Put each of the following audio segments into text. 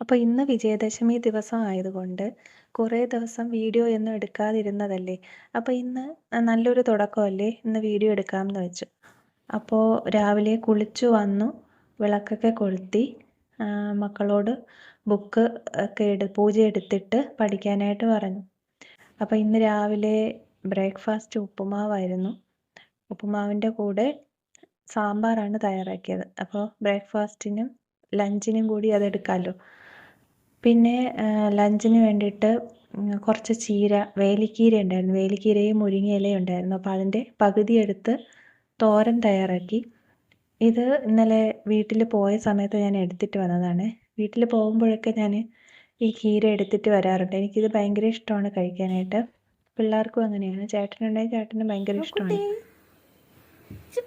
അപ്പോൾ ഇന്ന് വിജയദശമി ദിവസം ആയതുകൊണ്ട് കുറേ ദിവസം വീഡിയോ ഒന്നും എടുക്കാതിരുന്നതല്ലേ? അപ്പോൾ ഇന്ന് നല്ലൊരു തുടക്കമല്ലേ? ഇന്ന് വീഡിയോ എടുക്കാമെന്ന് വെച്ചു. അപ്പോൾ രാവിലെ കുളിച്ചു വന്നു വിളക്കൊക്കെ കൊളുത്തി മക്കളോട് ബുക്ക് ഒക്കെ എടു പൂജ എടുത്തിട്ട് പഠിക്കാനായിട്ട് പറഞ്ഞു. അപ്പോൾ ഇന്ന് രാവിലെ ബ്രേക്ക്ഫാസ്റ്റ് ഉപ്പുമാവായിരുന്നു. ഉപ്പുമാവിന്റെ കൂടെ സാമ്പാറാണ് തയ്യാറാക്കിയത്. അപ്പോൾ ബ്രേക്ക്ഫാസ്റ്റിനും ലഞ്ചിനും കൂടി അതെടുക്കാമല്ലോ പിന്നെ ലഞ്ചിന് വേണ്ടിയിട്ട് കുറച്ച് ചീര വേലിക്കീര ഉണ്ടായിരുന്നു. വേലിക്കീരയും മുരിങ്ങയിലയും ഉണ്ടായിരുന്നു. അപ്പോൾ അതിന്റെ പകുതി എടുത്ത് തോരൻ തയ്യാറാക്കി. ഇത് ഇന്നലെ വീട്ടിൽ പോയ സമയത്ത് ഞാൻ എടുത്തിട്ട് വന്നതാണ്. വീട്ടിൽ പോകുമ്പോഴൊക്കെ ഞാൻ ഈ കീര എടുത്തിട്ട് വരാറുണ്ട്. എനിക്കിത് ഭയങ്കര ഇഷ്ടമാണ് കഴിക്കാനായിട്ട്. പിള്ളേർക്കും അങ്ങനെയാണ്. ചേട്ടനുണ്ടെങ്കിൽ ചേട്ടന് ഭയങ്കര ഇഷ്ടമാണ്.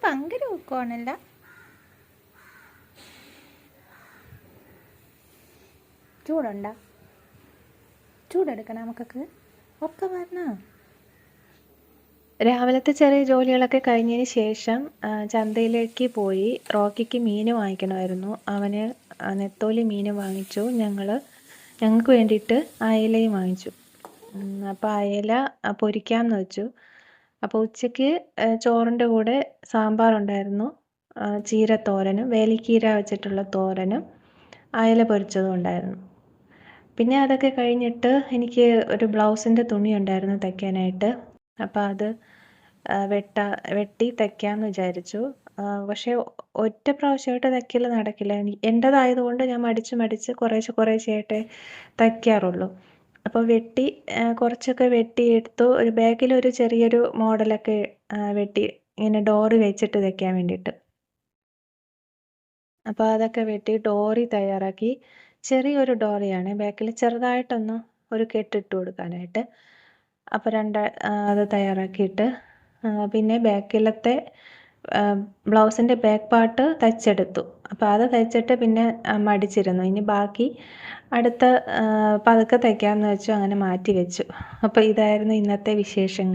ഭയങ്കര വെക്കുവാണല്ലോ ചൂടുണ്ടോ? ചൂടെടുക്കണം നമുക്കൊക്കെ. ഒക്കെ വരണോ? രാവിലത്തെ ചെറിയ ജോലികളൊക്കെ കഴിഞ്ഞതിന് ശേഷം ചന്തയിലേക്ക് പോയി റോക്കിക്ക് മീൻ വാങ്ങിക്കണമായിരുന്നു. അവന് നെത്തോലി മീൻ വാങ്ങിച്ചു. ഞങ്ങൾ ഞങ്ങൾക്ക് വേണ്ടിയിട്ട് അയലയും വാങ്ങിച്ചു. അപ്പോൾ അയല പൊരിക്കാമെന്ന് വെച്ചു. അപ്പോൾ ഉച്ചയ്ക്ക് ചോറിന്റെ കൂടെ സാമ്പാറുണ്ടായിരുന്നു. തോരനും വേലിക്കീര വെച്ചിട്ടുള്ള തോരനും അയല പൊരിച്ചതും ഉണ്ടായിരുന്നു. പിന്നെ അതൊക്കെ കഴിഞ്ഞിട്ട് എനിക്ക് ഒരു ബ്ലൗസിന്റെ തുണി ഉണ്ടായിരുന്നു തയ്ക്കാനായിട്ട്. അപ്പോൾ അത് വെട്ട വെട്ടി തയ്ക്കാമെന്ന് വിചാരിച്ചു. പക്ഷേ ഒറ്റ പ്രാവശ്യമായിട്ട് തയ്ക്കൽ നടക്കില്ല. എന്റേതായതുകൊണ്ട് ഞാൻ മടിച്ച് മടിച്ച് കുറേശ്ശെ കുറേശ്ശെയായിട്ടേ തയ്ക്കാറുള്ളൂ. അപ്പോൾ വെട്ടി കുറച്ചൊക്കെ വെട്ടി എടുത്തു ഒരു ബാക്കിലൊരു ചെറിയൊരു മോഡലൊക്കെ വെട്ടി ഇങ്ങനെ ഡോറ് വെച്ചിട്ട് തയ്ക്കാൻ വേണ്ടിയിട്ട്. അപ്പോൾ അതൊക്കെ വെട്ടി ഡോറി തയ്യാറാക്കി. ചെറിയൊരു ഡോറിയാണ്. ബാക്കിൽ ചെറുതായിട്ടൊന്ന് ഒരു കെട്ടിട്ട് കൊടുക്കാനായിട്ട്. അപ്പോൾ രണ്ട് അത് തയ്യാറാക്കിയിട്ട് പിന്നെ ബാക്കിലത്തെ ബ്ലൗസിന്റെ ബാക്ക് പാർട്ട് തയ്ച്ചെടുത്തു. അപ്പോൾ അത് തയ്ച്ചിട്ട് പിന്നെ മടിച്ചിരുന്നു. ഇനി ബാക്കി അടുത്ത പതുക്കെ തയ്ക്കാമെന്ന് വെച്ചു അങ്ങനെ മാറ്റി വെച്ചു. അപ്പോൾ ഇതായിരുന്നു ഇന്നത്തെ വിശേഷങ്ങൾ.